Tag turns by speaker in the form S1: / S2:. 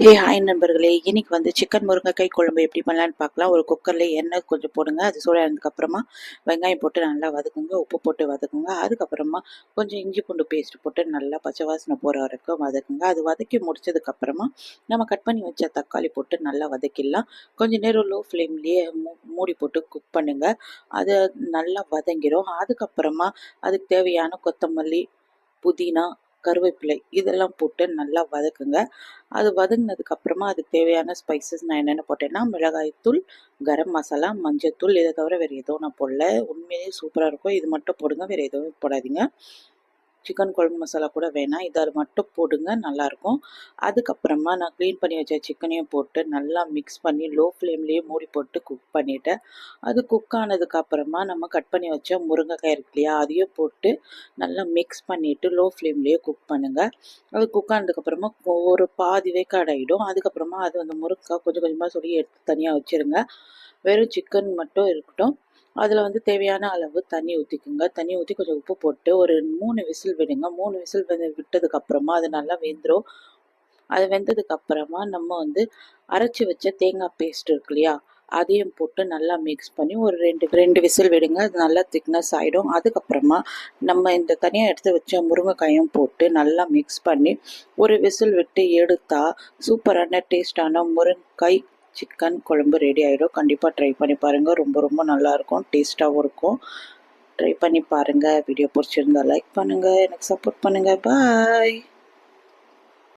S1: ஏ hi நண்பர்களே. இன்னைக்கு வந்து சிக்கன் முருங்கைக்காய் குழம்பு எப்படி பண்ணலான்னு பார்க்கலாம். ஒரு குக்கரில் எண்ணெய் கொஞ்சம் போடுங்க. அது சூடானதுக்கப்புறமா வெங்காயம் போட்டு நல்லா வதக்குங்க. உப்பு போட்டு வதக்குங்க. அதுக்கப்புறமா கொஞ்சம் இஞ்சி பூண்டு பேஸ்ட் போட்டு நல்லா பச்சை வாசனை போகிற வரைக்கும் வதக்குங்க. அது வதக்கி முடிச்சதுக்கப்புறமா நம்ம கட் பண்ணி வச்ச தக்காளி போட்டு நல்லா வதக்கிடலாம். கொஞ்சம் நேரம் லோ ஃப்ளேம்லேயே மூடி போட்டு குக் பண்ணுங்கள் அது நல்லா வதங்கிடும் அதுக்கப்புறமா அதுக்கு தேவையான கொத்தமல்லி புதினா கருவேப்பிலை இதெல்லாம் போட்டு நல்லா வதக்குங்க. அது வதங்கினதுக்கு அப்புறமா அதுக்கு தேவையான ஸ்பைசஸ் நான் என்னென்ன போட்டேன்னா மிளகாய்த்தூள் கரம் மசாலா மஞ்சத்தூள் இதை தவிர வேறு எதுவும் நான் போடல. உண்மையிலேயே சூப்பராக இருக்கும். இது மட்டும் போடுங்க. வேறு எதுவும் போடாதீங்க. சிக்கன் குழம்பு மசாலா கூட வேணாம். இதை அது மட்டும் போடுங்க நல்லாயிருக்கும். அதுக்கப்புறமா நான் க்ளீன் பண்ணி வச்ச சிக்கனையும் போட்டு நல்லா மிக்ஸ் பண்ணி லோ ஃப்ளேம்லேயே மூடி போட்டு குக் பண்ணிவிட்டேன் அது குக் ஆனதுக்கப்புறமா நம்ம கட் பண்ணி வச்ச முருங்கைக்காய் இருக்கு இல்லையா அதையும் போட்டு நல்லா மிக்ஸ் பண்ணிவிட்டு லோ ஃப்ளேம்லேயே குக் பண்ணுங்கள் அது குக் ஆனதுக்கப்புறமா ஒரு பாதி வேக்காடு ஆகிடும் அதுக்கப்புறமா அது அந்த முருங்கைக்காய் கொஞ்சம் கொஞ்சமாக சொல்லி எடுத்து தனியாக வச்சுருங்க. வெறும் சிக்கன் மட்டும் இருக்கட்டும். அதில் வந்து தேவையான அளவு தண்ணி ஊற்றிக்குங்க தண்ணி ஊற்றி கொஞ்சம் உப்பு போட்டு ஒரு மூணு விசில் விடுங்க. மூணு விசில் வந்து விட்டதுக்கப்புறமா அது நல்லா வெந்துடும் அது வெந்ததுக்கப்புறமா நம்ம வந்து அரைச்சி வச்ச தேங்காய் பேஸ்ட் இருக்கு இல்லையா? அதையும் போட்டு நல்லா மிக்ஸ் பண்ணி ஒரு ரெண்டு ரெண்டு விசில் விடுங்க. அது நல்லா திக்னஸ் ஆகிடும் அதுக்கப்புறமா நம்ம இந்த தனியாக எடுத்து வச்ச முருங்கைக்காயும் போட்டு நல்லா மிக்ஸ் பண்ணி ஒரு விசில் விட்டு எடுத்தால் சூப்பரான டேஸ்டான முருங்கைக்காய் சிக்கன் குழம்பு ரெடி ஆகிடும் கண்டிப்பாக ட்ரை பண்ணி பாருங்கள் ரொம்ப ரொம்ப நல்லாயிருக்கும். டேஸ்ட்டாகவும் இருக்கும். ட்ரை பண்ணி பாருங்கள் வீடியோ பிடிச்சிருந்தா லைக் பண்ணுங்கள் எனக்கு சப்போர்ட் பண்ணுங்கள் பாய்